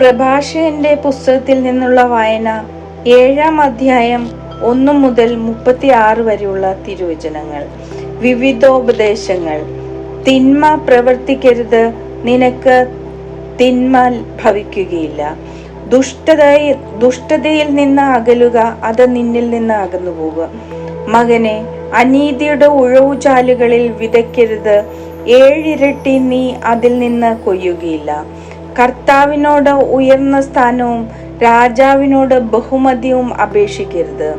പ്രഭാഷകന്റെ പുസ്തകത്തിൽ നിന്നുള്ള വായന ഏഴാം അധ്യായം ഒന്നു മുതൽ മുപ്പത്തി ആറ് വരെയുള്ള തിരുവചനങ്ങൾ. വിവിധോപദേശങ്ങൾ. തിന്മ പ്രവർത്തിക്കരുത്. നിനക്ക് തിന്മ ഭവിക്കുകയില്ല. ദുഷ്ടതയിൽ ദുഷ്ടതയിൽ നിന്ന് അകലുക അത് നിന്നിൽ നിന്ന് അകന്നു പോവുക മകനെ അനീതിയുടെ ഉഴവു ചാലുകളിൽ വിതയ്ക്കരുത്. ഏഴിരട്ടി നീ അതിൽ നിന്ന് കൊയ്യുകയില്ല. കർത്താവിനോട് ഉയർന്ന സ്ഥാനവും രാജാവിനോട് ബഹുമതിയും അപേക്ഷിക്കരുത്.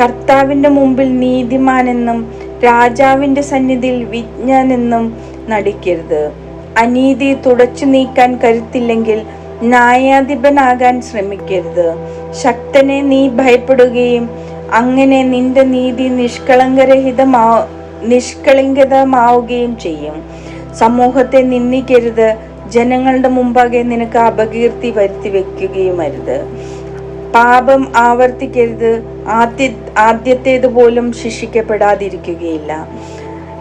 കർത്താവിന്റെ മുമ്പിൽ നീതിമാനെന്നും രാജാവിന്റെ സന്നിധിയിൽ വിജ്ഞാനെന്നും നടിക്കരുത്. അനീതി തുടച്ചു നീക്കാൻ കരുത്തില്ലെങ്കിൽ ന്യായാധിപനാകാൻ ശ്രമിക്കരുത്. ശക്തനെ നീ ഭയപ്പെടുകയും അങ്ങനെ നിന്റെ നീതി നിഷ്കളങ്കരഹിതമാ നിഷ്കളങ്കതമാവുകയും ചെയ്യും. സമൂഹത്തെ നിന്ദിക്കരുത്. ജനങ്ങളുടെ മുമ്പാകെ നിനക്ക് അപകീർത്തി വരുത്തി വെക്കുകയുമരുത്. പാപം ആവർത്തിക്കരുത്. ആദ്യ ആദ്യത്തേതുപോലും ശിക്ഷിക്കപ്പെടാതിരിക്കുകയില്ല.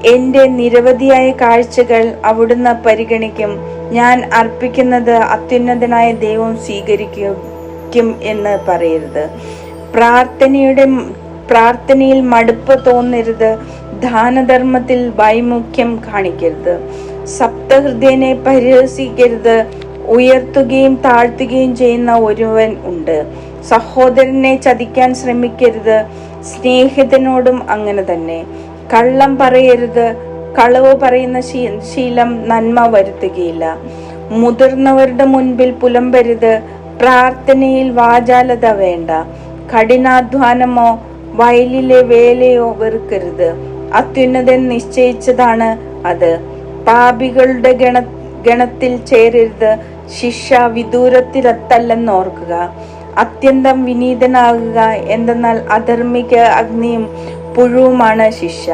എന്റെ നിരവധിയായ കാഴ്ചകൾ അവിടുന്ന് പരിഗണിക്കും. ഞാൻ അർപ്പിക്കുന്നത് അത്യുന്നതനായ ദൈവം സ്വീകരിക്കും എന്ന് പറയരുത്. പ്രാർത്ഥനയുടെ പ്രാർത്ഥനയിൽ മടുപ്പ് തോന്നരുത്. ദാനധർമ്മത്തിൽ വൈമുഖ്യം കാണിക്കരുത്. സപ്തഹൃദയനെ പരിഹസിക്കരുത്. ഉയർത്തുകയും താഴ്ത്തുകയും ചെയ്യുന്ന ഒരുവൻ ഉണ്ട്. സഹോദരനെ ചതിക്കാൻ ശ്രമിക്കരുത്. സ്നേഹിതനോടും അങ്ങനെ തന്നെ. കള്ളം പറയരുത്. കളവ് പറയുന്ന ശീലം നന്മ വരുത്തുകയില്ല. മുതിർന്നവരുടെ മുൻപിൽ പുലമ്പരുത്. പ്രാർത്ഥനയിൽ വാചാലത വേണ്ട. കഠിനാധ്വാനമോ വയലിലെ വേലയോ വെറുക്കരുത്. അത്യുന്നതൻ നിശ്ചയിച്ചതാണ് അത്. പാപികളുടെ ഗണ ഗണത്തിൽ ചേരരുത്. ശിക്ഷ വിദൂരത്തിലെത്തല്ലെന്ന് ഓർക്കുക അത്യന്തം വിനീതനാകുക എന്തെന്നാൽ അധർമ്മിക അഗ്നിയും പുഴുവുമാണ് ശിക്ഷ.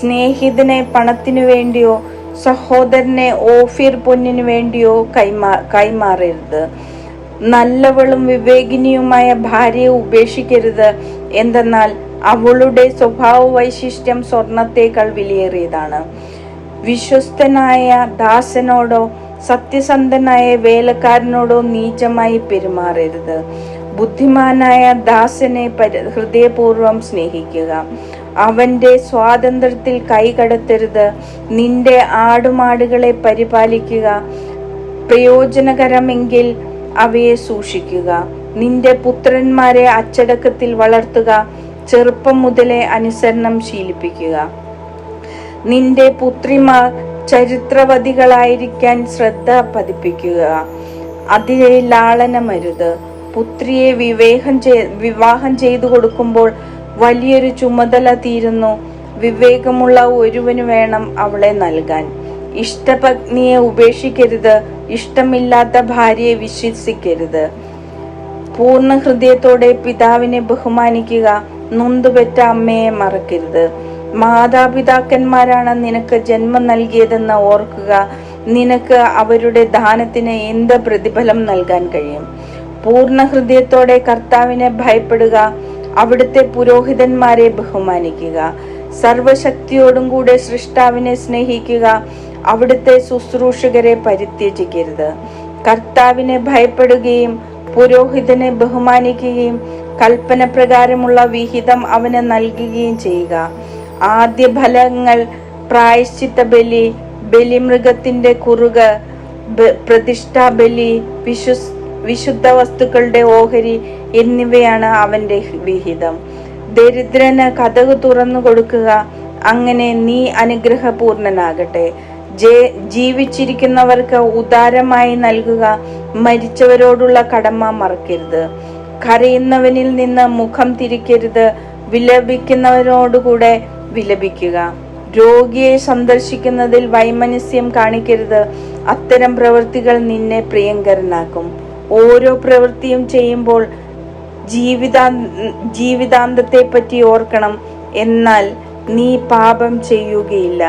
സ്നേഹിതനെ പണത്തിനു വേണ്ടിയോ സഹോദരനെ ഓഫിർ പൊന്നിനു വേണ്ടിയോ കൈമാ കൈമാറരുത്. നല്ലവളും വിവേകിനിയുമായ ഭാര്യയെ ഉപേക്ഷിക്കരുത്. എന്തെന്നാൽ അവളുടെ സ്വഭാവ വൈശിഷ്ട്യം സ്വർണത്തേക്കാൾ വിലയേറിയതാണ്. വിശ്വസ്തനായ ദാസനോടോ സത്യസന്ധനായ വേലക്കാരനോടോ നീചമായി പെരുമാറരുത്. ബുദ്ധിമാനായ ദാസനെ ഹൃദയപൂർവം ഹൃദയപൂർവം സ്നേഹിക്കുക. അവന്റെ സ്വാതന്ത്ര്യത്തിൽ കൈകടത്തരുത്. നിന്റെ ആടുമാടുകളെ പരിപാലിക്കുക. പ്രയോജനകരമെങ്കിൽ അവയെ സൂക്ഷിക്കുക. നിന്റെ പുത്രന്മാരെ അച്ചടക്കത്തിൽ വളർത്തുക. ചെറുപ്പം മുതലേ അനുസരണം ശീലിപ്പിക്കുക. നിന്റെ പുത്രിമാർ ചരിത്രവതികളായിരിക്കാൻ ശ്രദ്ധ പതിപ്പിക്കുക. അതിലെ ലാളനമരുത്. പുത്രിയെ വിവേഹം ചെയ്- വിവാഹം ചെയ്തു കൊടുക്കുമ്പോൾ വലിയൊരു ചുമതല തീരുന്നു. വിവേകമുള്ള ഒരുവന് വേണം അവളെ നൽകാൻ. ഇഷ്ടപത്നിയെ ഉപേക്ഷിക്കരുത്. ഇഷ്ടമില്ലാത്ത ഭാര്യയെ വിശ്വസിക്കരുത്. പൂർണ ഹൃദയത്തോടെ പിതാവിനെ ബഹുമാനിക്കുക. നൊന്തുപെറ്റ അമ്മയെ മറക്കരുത്. മാതാപിതാക്കന്മാരാണ് നിനക്ക് ജന്മം നൽകിയതെന്ന് ഓർക്കുക. നിനക്ക് അവരുടെ ദാനത്തിന് എന്ത് പ്രതിഫലം നൽകാൻ കഴിയും? പൂർണ ഹൃദയത്തോടെ കർത്താവിനെ ഭയപ്പെടുക. അവിടുത്തെ പുരോഹിതന്മാരെ ബഹുമാനിക്കുക. സർവശക്തിയോടും കൂടെ സൃഷ്ടാവിനെ സ്നേഹിക്കുക. അവിടുത്തെ ശുശ്രൂഷകരെ പരിത്യജിക്കരുത്. കർത്താവിനെ ഭയപ്പെടുകയും പുരോഹിതനെ ബഹുമാനിക്കുകയും കൽപ്പന പ്രകാരമുള്ള വിഹിതം അവന് നൽകുകയും ചെയ്യുക. ആദ്യ ഫലങ്ങൾ പ്രായശ്ചിത്ത ബലി ബലിമൃഗത്തിന്റെ കുറുക പ്രതിഷ്ഠാ ബലി വിശു വിശുദ്ധ വസ്തുക്കളുടെ ഓഹരി എന്നിവയാണ് അവന്റെ വിഹിതം. ദരിദ്രന് കഥക് തുറന്നു കൊടുക്കുക അങ്ങനെ നീ അനുഗ്രഹപൂർണനാകട്ടെ. ജേ ജീവിച്ചിരിക്കുന്നവർക്ക് ഉദാരമായി നൽകുക മരിച്ചവരോടുള്ള കടമ മറക്കരുത്. കരയുന്നവനിൽ നിന്ന് മുഖം തിരിക്കരുത് വിലപിക്കുന്നവരോടുകൂടെ വിലപിക്കുക. രോഗിയെ സന്ദർശിക്കുന്നതിൽ വൈമനസ്യം കാണിക്കരുത്. അത്തരം പ്രവൃത്തികൾ നിന്നെ പ്രിയങ്കരനാക്കും. ഓരോ പ്രവൃത്തിയും ചെയ്യുമ്പോൾ ജീവിതാ ജീവിതാന്തത്തെ പറ്റി ഓർക്കണം. എന്നാൽ നീ പാപം ചെയ്യുകയില്ല.